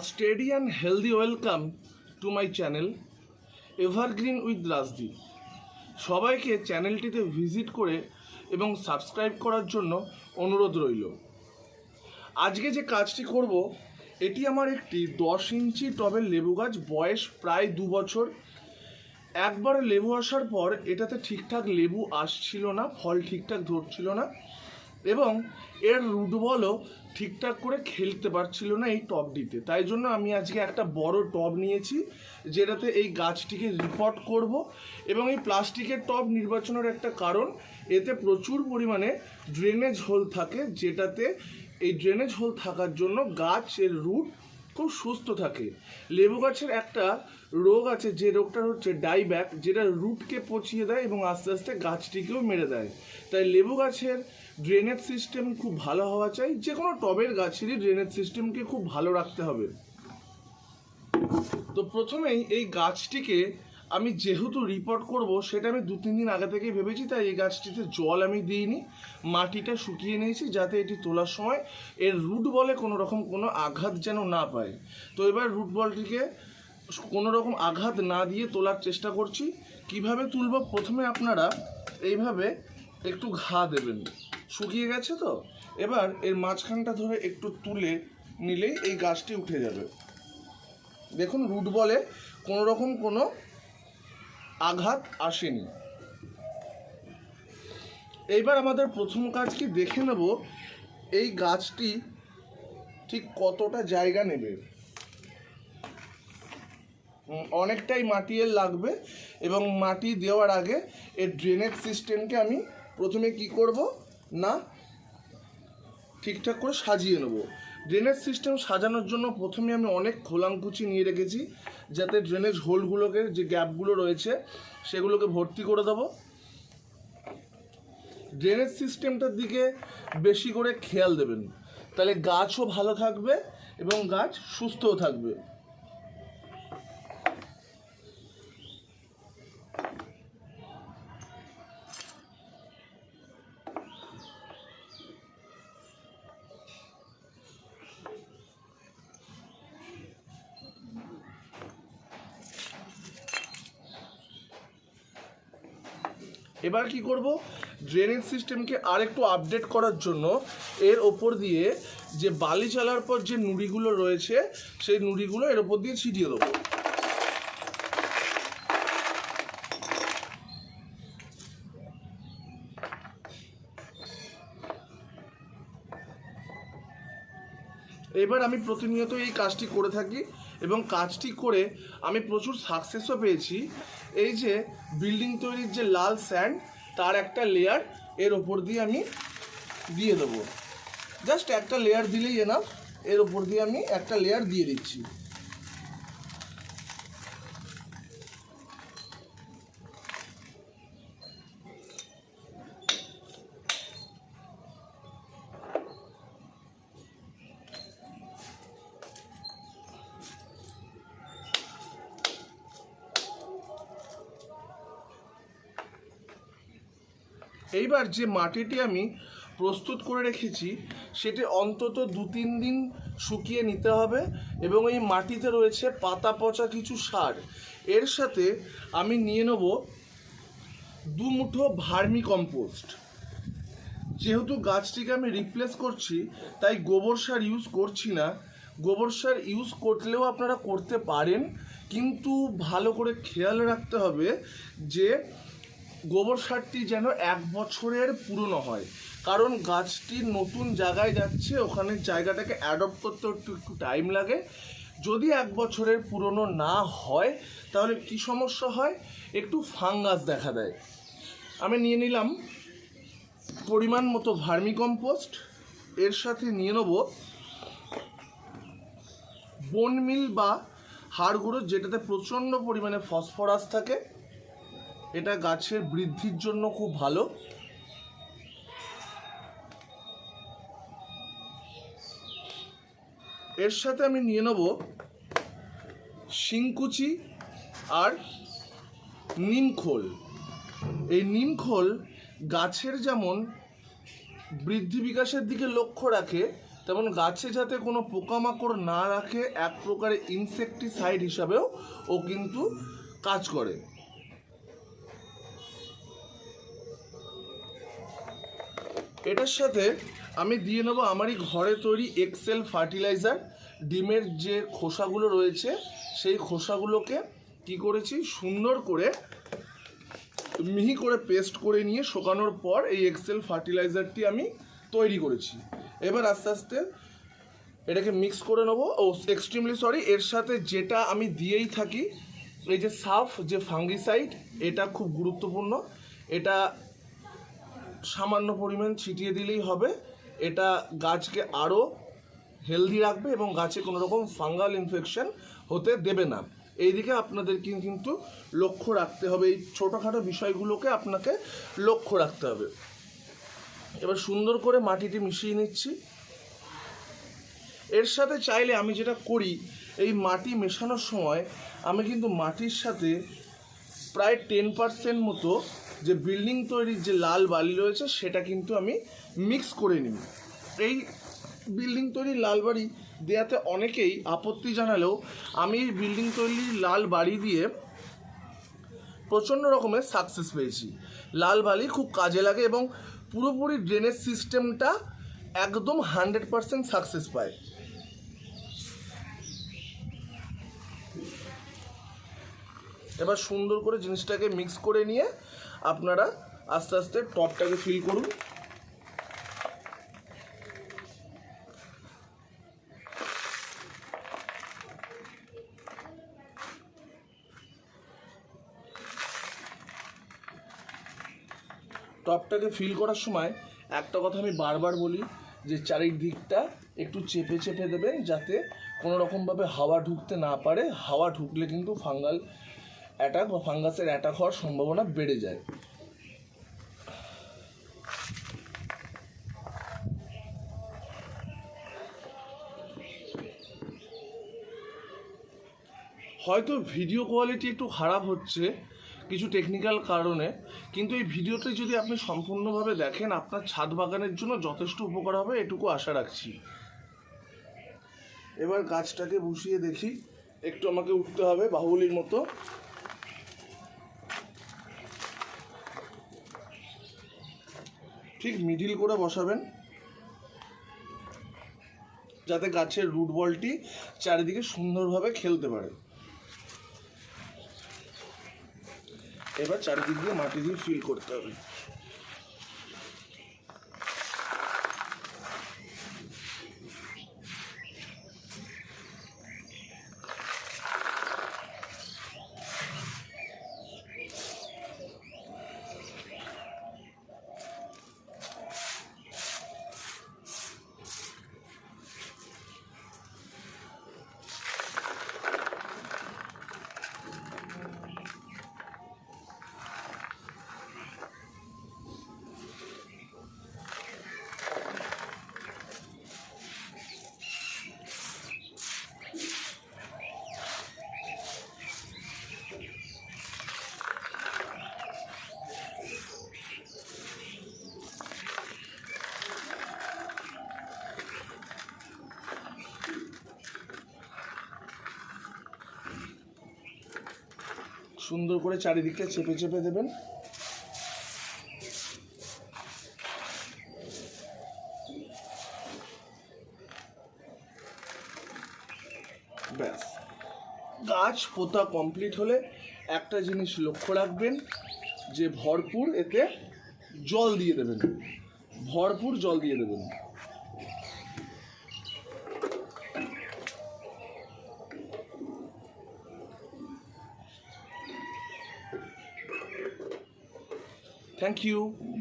Steady and healthy welcome to my channel evergreen with Rajdi সবাইকে চ্যানেলটিতে visit করে এবং সাবস্ক্রাইব করার জন্য অনুরোধ রইল। আজকে যে কাজটি করব, এটি আমার একটি দশ ইঞ্চি টবের লেবু গাছ, বয়স প্রায় দু বছর। একবার লেবু আসার পর এটাতে ঠিকঠাক লেবু আসছিল না, ফল ঠিকঠাক ধরছিল না। এবং এর রুট বলও ঠিকঠাক করে খেলতে পারছিল না এই টবটিতে তাই জন্য আমি আজকে একটা বড় টব নিয়েছি, যেটাতে এই গাছটিকে রিপোর্ট করব এবং এই প্লাস্টিকের টব নির্বাচনের একটা কারণ, এতে প্রচুর পরিমাণে ড্রেনেজ হোল থাকে, যেটাতে এই ড্রেনেজ হোল থাকার জন্য গাছের রুট খুব সুস্থ থাকে। লেবু গাছের একটা রোগ আছে, যে রোগটা হচ্ছে ডাইব্যাক যেটা রুটকে পচিয়ে দেয় এবং আস্তে আস্তে গাছটিকেও মেরে দেয়। তাই লেবু গাছের ড্রেনেজ সিস্টেম খুব ভালো হওয়া চাই। যে কোনো টবের গাছেরই ড্রেনেজ সিস্টেমকে খুব ভালো রাখতে হবে। তো প্রথমেই এই গাছটিকে আমি যেহেতু রিপোর্ট করব, সেটা আমি দু তিন দিন আগে থেকেই ভেবেছি, তাই এই গাছটিতে জল আমি দিইনি। মাটিটা শুকিয়ে নিয়েছি যাতে এটি তোলার সময় এর রুট বলে কোনো রকম কোনো আঘাত যেন না পায়। তো এবার রুট বলটিকে কোনো রকম আঘাত না দিয়ে তোলার চেষ্টা করছি। কীভাবে তুলব? প্রথমে আপনারা এইভাবে একটু ঘা দেবেন। শুকিয়ে গেছে তো? এবার এর মাঝখানটা ধরে একটু তুলে নিলেই এই গাছটি উঠে যাবে। দেখুন, রুট বলে কোনো রকম কোনো আঘাত আসেনি। এইবার আমাদের প্রথম কাজ কি দেখে নেব, এই গাছটি ঠিক কতটা জায়গা নেবে। অনেকটাই মাটি এর লাগবে এবং মাটি দেওয়ার আগে এর ড্রেনেজ সিস্টেমকে আমি প্রথমে কি করব? না, ঠিকঠাক করে সাজিয়ে নেব। ড্রেনেজ সিস্টেম সাজানোর জন্য প্রথমে আমি অনেক খোলাঙ্কুচি নিয়ে রেখেছি, যাতে ড্রেনেজ হোলগুলোকে যে গ্যাপগুলো রয়েছে, সেগুলোকে ভর্তি করে দেবো। ড্রেনেজ সিস্টেমটার দিকে বেশি করে খেয়াল দেবেন। তাহলে গাছও ভালো থাকবে এবং গাছ সুস্থও থাকবে। এবার কি করব? ড্রেনেজ সিস্টেমকে আরেকটু আপডেট করার জন্য এর ওপর দিয়ে যে বালি চালার পর যে নুড়িগুলো রয়েছে, সেই নুড়িগুলো এর ওপর দিয়ে ছিটিয়ে দেবো। এবার আমি প্রতিনিয়ত এই কাজটি করে থাকি এবং কাজটি করে আমি প্রচুর সাকসেসও পেয়েছি। এই যে বিল্ডিং তৈরির যে লাল স্যান্ড তার একটা লেয়ার এর ওপর দিয়ে আমি দিয়ে দেবো। জাস্ট একটা লেয়ার দিলেই এনাফ এর ওপর দিয়ে আমি একটা লেয়ার দিয়ে দিচ্ছি। এইবার যে মাটিটি আমি প্রস্তুত করে রেখেছি, সেটি অন্তত দু তিন দিন শুকিয়ে নিতে হবে এবং এই মাটিতে রয়েছে পাতা পচা কিছু সার। এর সাথে আমি নিয়ে নেব দু মুঠো ভার্মি কম্পোস্ট। যেহেতু গাছটিকে আমি রিপ্লেস করছি, তাই গোবর সার ইউজ করছি না। গোবর সার ইউজ করলেও আপনারা করতে পারেন, কিন্তু ভালো করে খেয়াল রাখতে হবে যে গোবর সারটি যেন এক বছরের পুরনো হয়। কারণ গাছটি নতুন জায়গায় যাচ্ছে, ওখানে জায়গাটাকে অ্যাডপ্ট করতে একটু একটু টাইম লাগে। যদি এক বছরের পুরনো না হয়, তাহলে কি সমস্যা হয়? একটু ফাঙ্গাস দেখা দেয়। আমি নিয়ে নিলাম পরিমাণ মতো ভার্মি কম্পোস্ট এর সাথে নিয়ে নেব বোন মিল বা হাড় গুঁড়ো যেটাতে প্রচণ্ড পরিমাণে ফসফরাস থাকে। এটা গাছের বৃদ্ধির জন্য খুব ভালো। এর সাথে আমি নিয়ে নেব শিংকুচি আর নিমখোল এই নিমখোল গাছের যেমন বৃদ্ধি বিকাশের দিকে লক্ষ্য রাখে, তেমন গাছে যাতে কোনো পোকামাকড় না রাখে, এক প্রকারের ইনসেকটিসাইড হিসাবেও ও কিন্তু কাজ করে। এটার সাথে আমি দিয়ে নেব আমারই ঘরে তৈরি এক্সেল ফার্টিলাইজার ডিমের যে খোসাগুলো রয়েছে, সেই খোসাগুলোকে কি করেছি? সুন্দর করে মিহি করে পেস্ট করে নিয়ে শুকানোর পর এই এক্সেল ফার্টিলাইজারটি আমি তৈরি করেছি। এবার আস্তে আস্তে এটাকে মিক্স করে নেব। ও এক্সট্রিমলি সরি এর সাথে যেটা আমি দিয়েই থাকি, এই যে সাফ যে ফাঙ্গিসাইড এটা খুব গুরুত্বপূর্ণ। এটা সামান্য পরিমাণ ছিটিয়ে দিলেই হবে। এটা গাছকে আরও হেলদি রাখবে এবং গাছে কোনো রকম ফাঙ্গাল ইনফেকশন হতে দেবে না। এইদিকে আপনাদের কি- কিন্তু লক্ষ্য রাখতে হবে। এই ছোটোখাটো বিষয়গুলোকে আপনাকে লক্ষ্য রাখতে হবে। এবার সুন্দর করে মাটিটি মিশিয়ে নিচ্ছি। এর সাথে চাইলে আমি যেটা করি, এই মাটি মেশানোর সময় আমি কিন্তু মাটির সাথে প্রায় টেন পার্সেন্ট মতো যে বিল্ডিং তৈরির যে লাল বালি রয়েছে, সেটা কিন্তু আমি মিক্স করে নিই এই বিল্ডিং তৈরির লাল বাড়ি দেওয়াতে অনেকেই আপত্তি জানালেও আমি এই বিল্ডিং তৈরির লাল বাড়ি দিয়ে প্রচণ্ড রকমের সাকসেস পেয়েছি। লাল বালি খুব কাজে লাগে এবং পুরোপুরি ড্রেনেজ সিস্টেমটা একদম হান্ড্রেড পার্সেন্ট সাকসেস পায়। এবার সুন্দর করে জিনিসটাকে মিক্স করে নিয়ে আপনারা আস্তে আস্তে টপটাকে ফিল করুন। টপটাকে ফিল করার সময় একটা কথা আমি বারবার বলি যে চারিদিকটা একটু চেপে চেপে দেবেন যাতে কোনো রকমভাবে হাওয়া ঢুকতে না পারে। হাওয়া ঢুকলে কিন্তু ফাঙ্গাল অ্যাটাক বা ফাঙ্গাসের অ্যাটাক হওয়ার সম্ভাবনা বেড়ে যায়। হয়তো ভিডিও কোয়ালিটি একটু খারাপ হচ্ছে কিছু টেকনিক্যাল কারণে, কিন্তু এই ভিডিওটি যদি আপনি সম্পূর্ণভাবে দেখেন, আপনার ছাদ বাগানের জন্য যথেষ্ট উপকার হবে, এটুকু আশা রাখছি। এবার গাছটাকে বসিয়ে দেখি, একটু আমাকে উঠতে হবে বাহুলির মতো। ঠিক মিডিল করে বসাবেন। যাতে গাছের রুট বলটি চারিদিকে সুন্দরভাবে খেলতে পারে। এবার চারিদিক দিয়ে মাটি দিয়ে ফিল করতে হবে। সুন্দর করে চারিদিকটা চেপে চেপে দেবেন। ব্যাস। গাছ পোতা কমপ্লিট হলে একটা জিনিস লক্ষ্য রাখবেন, যে ভরপুর এতে জল দিয়ে দেবেন। ভরপুর জল দিয়ে দেবেন। Thank you.